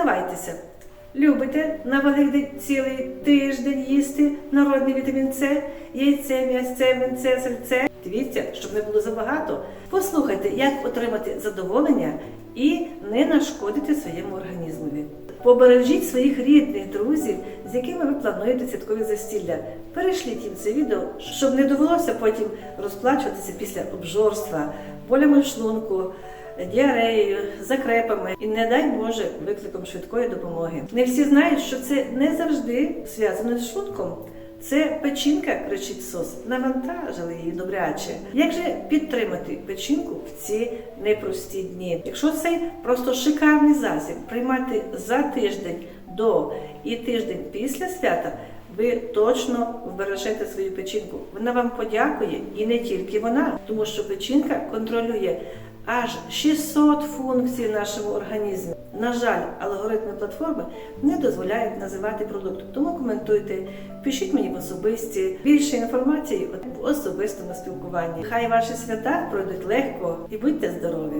Признавайтеся, любите на Великдень цілий тиждень їсти народний вітамін С, яйце, м'ясце, винце, сальце. Дивіться, щоб не було забагато. Послухайте, як отримати задоволення і не нашкодити своєму організмові. Побережіть своїх рідних друзів, з якими ви плануєте святкові застілля. Перешліть їм це відео, щоб не довелося потім розплачуватися після обжорства, в шлунку, діареєю, закрепами і, не дай Боже, викликом швидкої допомоги. Не всі знають, що це не завжди зв'язано з шлунком. Це печінка, кричить сос, навантажили її добряче. Як же підтримати печінку в ці непрості дні? Якщо цей просто шикарний засіб приймати за тиждень до і тиждень після свята, ви точно вбережете свою печінку. Вона вам подякує і не тільки вона, тому що печінка контролює аж 600 функцій нашого нашому організмі. На жаль, алгоритми платформи не дозволяють називати продукт. Тому коментуйте, пишіть мені в особисті більше інформації в особистому спілкуванні. Хай ваші свята пройдуть легко і будьте здорові!